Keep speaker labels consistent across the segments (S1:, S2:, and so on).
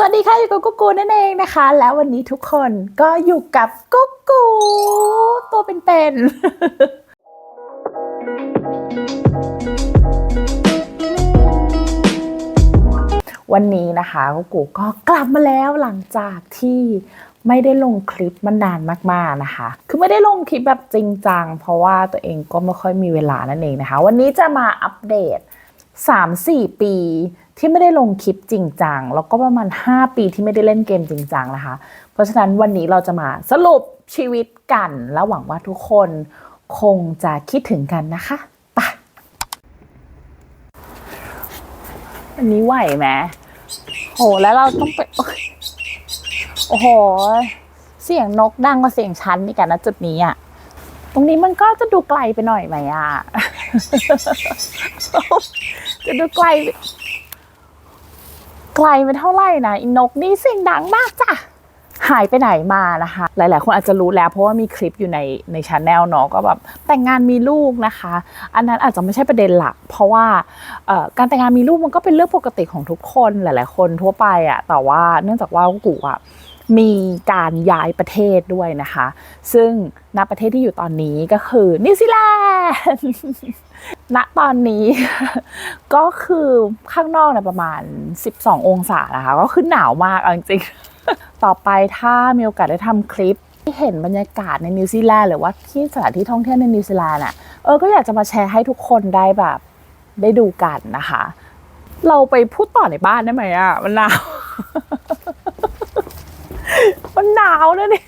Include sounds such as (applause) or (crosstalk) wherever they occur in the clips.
S1: สวัสดีค่ะ อยู่กับกุ๊กกูนั่นเองนะคะ แล้ววันนี้ทุกคนก็อยู่กับกุ๊กกู ตัวเป็นๆวันนี้นะคะกุ๊กกูก็กลับมาแล้วหลังจากที่ไม่ได้ลงคลิปมานานมากๆนะคะ คือไม่ได้ลงคลิปแบบจริงจังเพราะว่าตัวเองก็ไม่ค่อยมีเวลานั่นเองนะคะ วันนี้จะมาอัปเดต 3-4 ปี ที่ไม่ได้ลงคลิปจริงจังแล้วก็ประมาณ 5 ปีที่ไม่ได้เล่นเกมจริงจังนะคะ เพราะฉะนั้นวันนี้เราจะมาสรุปชีวิตกัน แล้วหวังว่าทุกคนคงจะคิดถึงกันนะคะปะอันนี้ไหวไหมโหแล้วเราต้องไป โอ้โห เสียงนกดังกว่าเสียงฉันนี่กันนะจุดนี้อะตรงนี้มันก็จะดูไกลไปหน่อยไหมอะจะดูไกล ไกลไปเท่าไหร่นะอินกนี่เสียงดังมากจ้ะหายไปไหนมานะคะ หลาย ๆ คนอาจจะรู้แล้วเพราะว่ามีคลิปอยู่ในในช anel เนาะก็แบบแต่งงานมีลูกนะคะ อันนั้นอาจจะไม่ใช่ประเด็นหลัก เพราะว่าการแต่งงานมีลูกมันก็เป็นเรื่องปกติของทุกคนหลาย ๆ คนทั่วไปอะแต่ว่าเนื่องจากว่ากูอะ มีการย้ายประเทศด้วยนะคะ ซึ่งณประเทศที่อยู่ตอนนี้ก็คือนิวซีแลนด์ณตอนนี้ ก็คือข้างนอกนี่ยประมาณ 12 องศานะคะ ก็คือหนาวมากาจริงๆต่อไปถ้ามีโอกาสได้ทำคลิปที่เห็นบรรยากาศในนิวซีแลนด์หรือว่าที่สถานที่ท่องเที่ยวในนิวซีแลนด์อะเออก็อยากจะมาแชร์ให้ทุกคนได้แบบได้ดูกันนะคะ เราไปพูดต่อในบ้านได้ไหมอะมันหนาว มันหนาวนะเนี่ย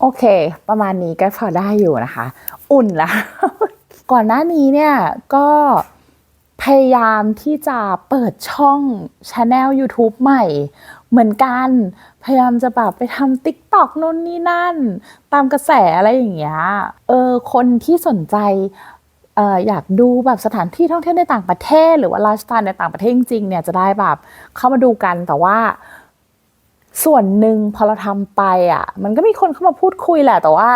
S1: โอเค ประมาณนี้ก็พอได้อยู่นะคะ อุ่นละก่อนหน้านี้เนี่ยก็พยายามที่จะเปิดช่องช anel YouTube ใหม่ เหมือนกัน พยายามจะแบบไปทำ TikTok นู่นนี่นั่น ตามกระแสอะไรอย่างเงี้ย เออ คนที่สนใจอออยากดูแบบสถานที่ท่องเที่ยวในต่างประเทศ หรือว่าไลฟ์สไตล์ในต่างประเทศจริงๆเนี่ยจะได้แบบเข้ามาดูกันแต่ว่า ส่วนหนึ่งพอเราทำไปอะ มันก็มีคนเข้ามาพูดคุยแหละ แต่ว่า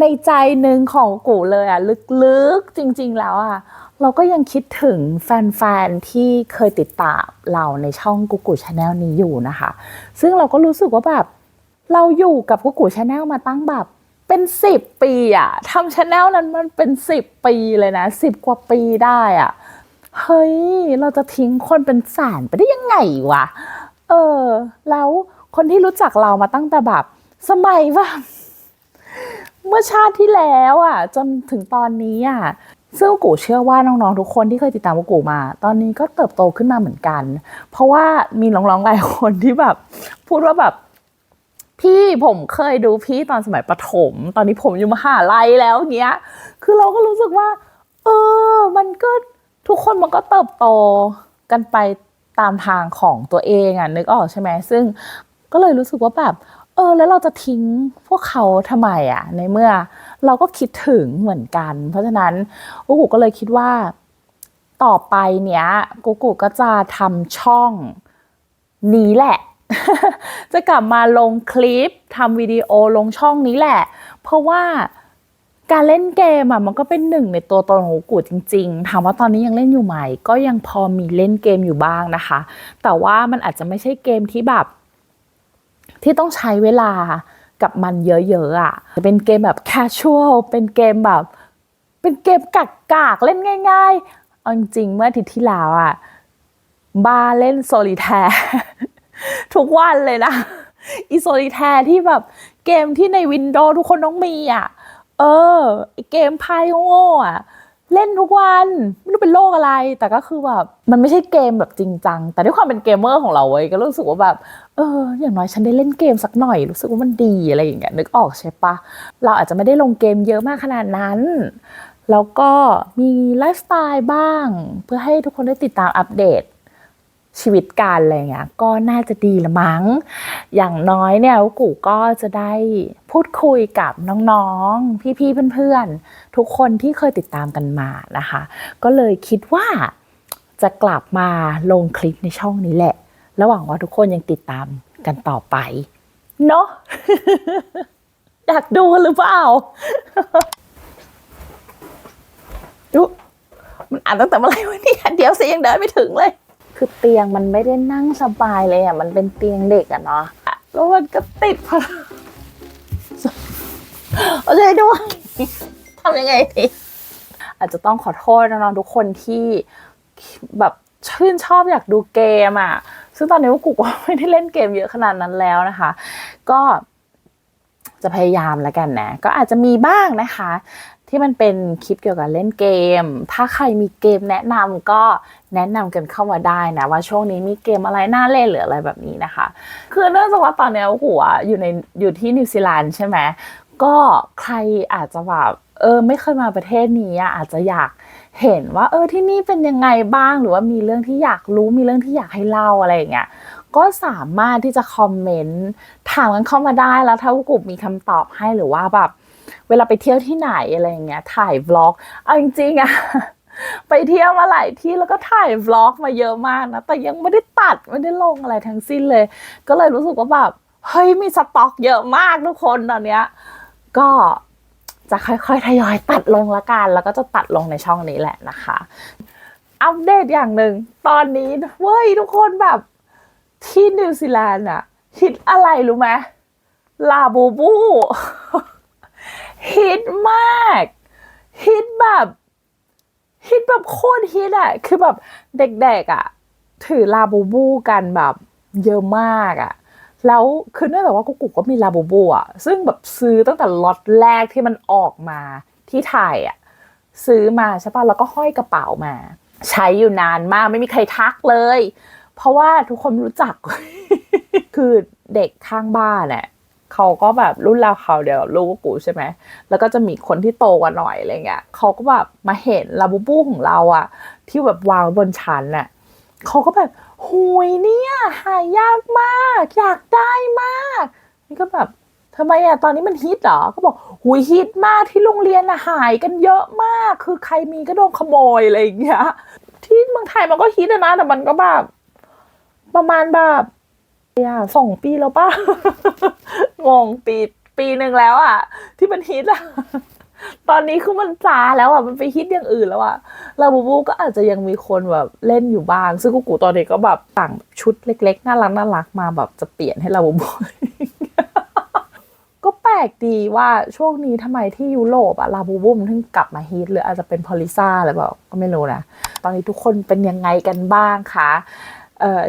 S1: ในใจหนึ่งของกูเลยอะ ลึกๆจริง ๆ แล้วอะเราก็ยังคิดถึงแฟน ๆ ที่เคยติดตามเราในช่องกูกูชาแนลนี้อยู่นะคะ ซึ่งเราก็รู้สึกว่าแบบเราอยู่กับกูกูชาแนลมาตั้งแบบเป็นสิบปีอะทำชาแนลนั้นมันเป็นสิบปีเลยนะสิบกว่าปีได้อะเฮ้ย เราจะทิ้งคนเป็นแสนไปได้ยังไงวะ เออ แล้วคนที่รู้จักเรามาตั้งแต่แบบ สมัยแบบเมื่อชาติที่แล้วอะ จนถึงตอนนี้อะซึ่งกูเชื่อว่าน้องๆทุกคนที่เคยติดตามกูมา ตอนนี้ก็เติบโตขึ้นมาเหมือนกัน เพราะว่ามีน้องๆหลายคนที่แบบ พูดว่าแบบ พี่ผมเคยดูพี่ตอนสมัยประถม ตอนนี้ผมอยู่มหาลัยแล้วเงี้ย คือเราก็รู้สึกว่า เออ มันก็ทุกคนมันก็เติบโตกันไป ตามทางของตัวเองอะนึกออกใช่ไหมซึ่งก็เลยรู้สึกว่าแบบเออแล้วเราจะทิ้งพวกเขาทำไมอะ ในเมื่อเราก็คิดถึงเหมือนกัน เพราะฉะนั้นกูกูก็เลยคิดว่า ต่อไปเนี้ยกูกูก็จะทำช่องนี้แหละ จะกลับมาลงคลิปทำวิดีโอลงช่องนี้แหละ เพราะว่า การเล่นเกมอะมันก็เป็นหนึ่งในตัวตนของกูจริง ๆ ถามว่าตอนนี้ยังเล่นอยู่ไหม ก็ยังพอมีเล่นเกมอยู่บ้างนะคะ แต่ว่ามันอาจจะไม่ใช่เกมที่แบบ ที่ต้องใช้เวลากับมันเยอะๆอะจะเป็นเกมแบบ casual เป็นเกมแบบ เป็นเกมกากๆเล่นง่ายๆเอาจริงเมื่ออาทิตย์ที่แล้วอะบ้าเล่นโซลิแทร์ทุกวันเลยนะอีโซลิแทร์ที่แบบเกมที่ในวินโดว์ทุกคนต้องมีอะ เออไอเกมพายโง่อะเล่นทุกวันไม่รู้เป็นโรคอะไร แต่ก็คือแบบมันไม่ใช่เกมแบบจริงจัง แต่ด้วยความเป็นเกมเมอร์ของเราเว้ยก็รู้สึกว่าแบบเอออย่างน้อยฉันได้เล่นเกมสักหน่อยรู้สึกว่ามันดีอะไรอย่างเงี้ยนึกออกใช่ปะเราอาจจะไม่ได้ลงเกมเยอะมากขนาดนั้น แล้วก็มีไลฟ์สไตล์บ้าง เพื่อให้ทุกคนได้ติดตามอัปเดต ชีวิตการอะไรเงี้ยก็น่าจะดีละมั้ง อย่างน้อยเนี่ยกูก็จะได้พูดคุยกับน้องๆ พี่ๆ เพื่อนๆ ทุกคนที่เคยติดตามกันมานะคะ ก็เลยคิดว่าจะกลับมาลงคลิปในช่องนี้แหละ ระหวังว่าทุกคนยังติดตามกันต่อไป เนาะอยากดูหรือเปล่าดูมันอ่านตั้งแต่เมื่อไหร่วะเนี่ยเดี๋ยวสิยังเดินไม่ถึงเลย คือเตียงมันไม่ได้นั่งสบายเลยอะ มันเป็นเตียงเด็กอะเนาะแล้วมันก็ติดพลังเอาใจด้วยทำยังไงดีอาจจะต้องขอโทษน้องๆทุกคนที่แบบชื่นชอบอยากดูเกมอะ ซึ่งตอนนี้ว่ากูก็ไม่ได้เล่นเกมเยอะขนาดนั้นแล้วนะคะ ก็จะพยายามแล้วกันนะ ก็อาจจะมีบ้างนะคะ ที่มันเป็นคลิปเกี่ยวกับเล่นเกม ถ้าใครมีเกมแนะนำก็แนะนำกันเข้ามาได้นะว่าช่วงนี้มีเกมอะไรน่าเล่นหรืออะไรแบบนี้นะคะ คือเนื่องจากว่าตอนนี้หัวอยู่ในอยู่ที่นิวซีแลนด์ใช่ไหมก็ใครอาจจะแบบเออไม่เคยมาประเทศนี้อะอาจจะอยากเห็นว่า เออที่นี่เป็นยังไงบ้างหรือว่ามีเรื่องที่อยากรู้มีเรื่องที่อยากให้เล่าอะไรอย่างเงี้ยก็สามารถที่จะคอมเมนต์ถามกันเข้ามาได้แล้วถ้ากุบมีคำตอบให้หรือว่าแบบ เวลาไปเที่ยวที่ไหนอะไรอย่างเงี้ย ถ่ายวล็อก เอาจริงๆอะไปเที่ยวมาหลายที่แล้วก็ถ่ายวล็อกมาเยอะมากนะ แต่ยังไม่ได้ตัดไม่ได้ลงอะไรทั้งสิ้นเลย ก็เลยรู้สึกว่าแบบเฮ้ยมีสต็อกเยอะมากทุกคนตอนเนี้ย ก็จะค่อยๆทยอยตัดลงละกัน แล้วก็จะตัดลงในช่องนี้แหละนะคะ อัปเดตอย่างหนึ่งตอนนี้เว้ยทุกคนแบบที่นิวซีแลนด์อะฮิตอะไรรู้ไหมลาบูบู ฮิตมากฮิตแบบฮิตแบบโคตรฮิตอะคือแบบเด็กๆอะถือลาบูบูกันแบบเยอะมากอะแล้วคือเนื่องจากว่ากุ๊กกุ๊กก็มีลาบูบูอะซึ่งแบบซื้อตั้งแต่ล็อตแรกที่มันออกมาที่ไทยอะซื้อมาใช่ปะแล้วก็ห้อยกระเป๋ามา ใช้อยู่นานมากไม่มีใครทักเลย เพราะว่าทุกคนรู้จัก คือเด็กข้างบ้านเนี่ย เขาก็แบบรุ่นราวเขาเดียวกับลูกกูใช่ไหม แล้วก็จะมีคนที่โตกว่าหน่อยอะไรเงี้ยเขาก็แบบมาเห็นลาบูบูของเราอะที่แบบวางบนชั้นน่ะเขาก็แบบหุยเนี่ยหายากมาก อยากได้มากนี่ก็แบบทำไมอะตอนนี้มันฮิตเหรอก็บอกหุยฮิตมากที่โรงเรียนอะหายกันเยอะมาก คือใครมีก็โดนขโมยอะไรอย่างเงี้ยที่เมืองไทยมันก็ฮิตนะแต่มันก็แบบประมาณแบบ อะสองปีแล้วป่ะ งงปีปีหนึ่งแล้วอะที่มันฮิตอะตอนนี้คือมันจาแล้วอะมันไปฮิตอย่างอื่นแล้วอะลาบูบูก็อาจจะยังมีคนแบบเล่นอยู่บ้าง ซึ่งกูกูตอนนี้ก็แบบต่างชุดเล็กๆ น่ารักน่ารักมาแบบจะเปลี่ยนให้ลาบูบูก็แปลกดีว่าช่วงนี้ทำไมที่ยุโรปอะลาบูบูมันถึงกลับมาฮิตหรืออาจจะเป็นพอลิซ่าหรือเปล่าก็ไม่รู้นะ ตอนนี้ทุกคนเป็นยังไงกันบ้างคะ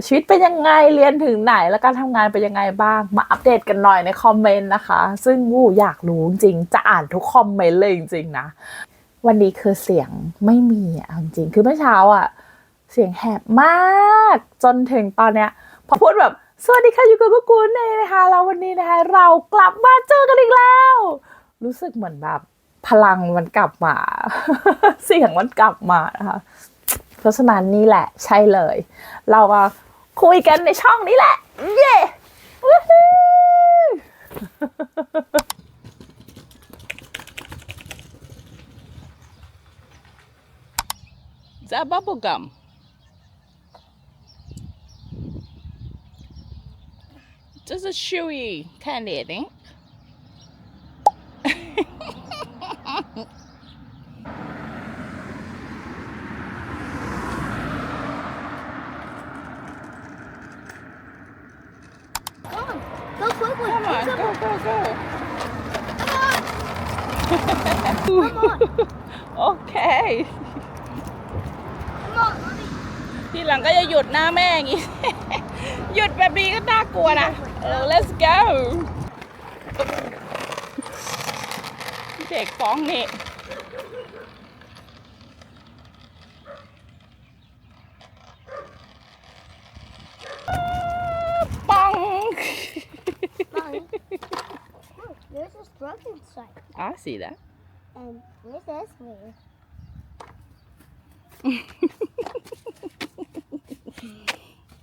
S1: ชีวิตเป็นยังไงเรียนถึงไหน แล้วการทำงานเป็นยังไงบ้าง มาอัปเดตกันหน่อยในคอมเมนต์นะคะ ซึ่งวูอยากรู้จริงจะอ่านทุกคอมเมนต์เลยจริงๆนะ วันนี้คือเสียงไม่มีอะจริงคือเมื่อเช้าอะ เสียงแหบมาก จนถึงตอนเนี้ยพอพูดแบบสวัสดีค่ะอยู่กับกุ๊กกูเน่นะคะแล้ววันนี้นะคะ เรากลับมาเจอกันอีกแล้ว รู้สึกเหมือนแบบพลังมันกลับมา เสียงมันกลับมานะคะ เพราะฉะนั้นนี่แหละใช่เลย เรามาคุยกันในช่องนี้แหละ เย้วู้ฮู้
S2: Is that bubble gum? Just a chewy candy, I think.
S3: On. Go quickly.
S2: Come on,
S3: Come
S2: go, go, go.
S3: Come on.
S2: Okay.
S3: Come on, mommy.
S2: ทีหลังก็จะหยุดหน้าแม่อย่างงี้ หยุดแบบนี้ก็น่ากลัวนะเออ let's go เด็กฟ้องนี่
S3: There's a broken inside.
S2: I see that.
S3: And this is me. (laughs)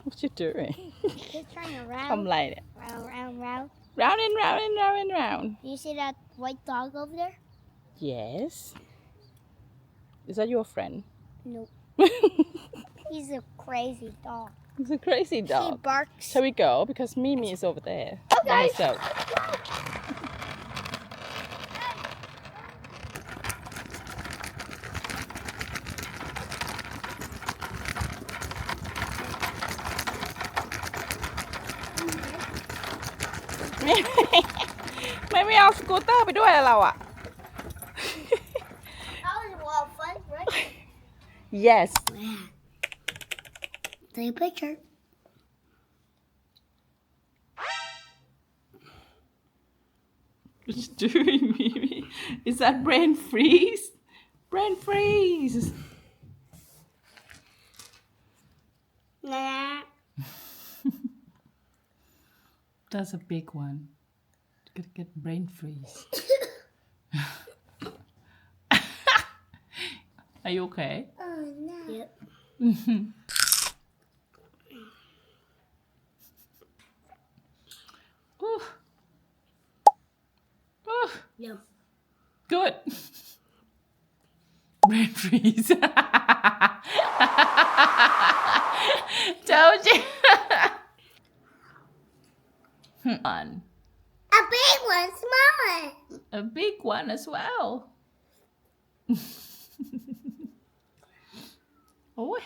S2: what you doing?
S3: Just trying to (laughs) round.
S2: Come light it.
S3: Round, round, round.
S2: Round and round and round and round.
S3: You see that white dog over there?
S2: Yes. Is that your friend?
S3: Nope. (laughs) He's a crazy dog.
S2: He's a crazy dog.
S3: He barks.
S2: Shall we go? Because Mimi is over there.
S3: Okay.
S2: ไม(laughs) ่ไม่ไม่เอาสกูตเตอร์ไปด้วยอะเราอะ (laughs)
S3: That was a lot of fun, right?
S2: yes
S3: Yeah. Take a picture.
S2: What you doing, Mimi? Is that brain freeze? Brain freeze.
S3: Nah.
S2: That's a big one. Gonna get brain freeze. (laughs) Are you okay?
S3: Oh no. Yep. (laughs)
S2: Ooh. Ooh.
S3: Yep.
S2: Good. (laughs) Brain freeze. Told you. on
S3: A big one, small one.
S2: a big one as well. (laughs) โอ้ย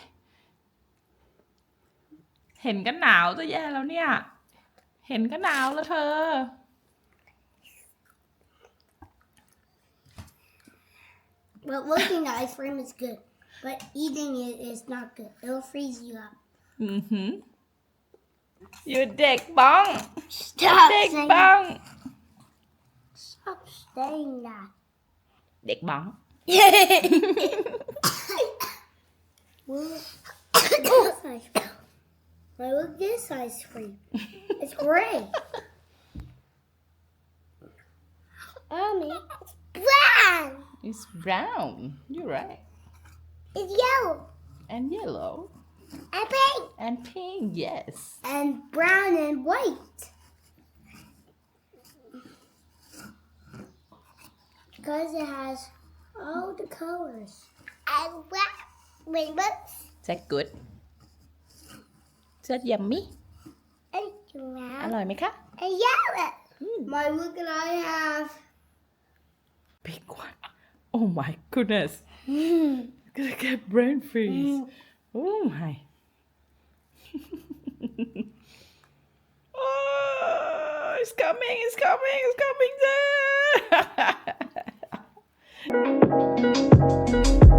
S2: เห็นก็หนาวจะแย่แล้วเนี่ย เห็นก็หนาวแล้วเธอ
S3: But looking at ice cream is good. But eating it is not good. It'll freeze you up.
S2: อื อหืออยู่เด็กบ้อง
S3: Stop
S2: เด็ก
S3: saying
S2: บ้อง
S3: Stop saying that.
S2: เด็กบ้อง
S3: Look this ice cream. Why look this ice cream? It's gray. Mommy, it's brown.
S2: It's brown you're right
S3: It's yellow
S2: and yellow
S3: and pink
S2: and pink yes
S3: and brown and white. Because it has all the colors. And what? Rainbows
S2: is that good is that yummy
S3: and
S2: อ
S3: brown
S2: ร่อยไหมคะ
S3: and yellow. My look and I have.
S2: big one oh my goodness (laughs) gonna get brain freeze oh my. (laughs) Oh it's coming it's coming it's coming. there (laughs) (laughs)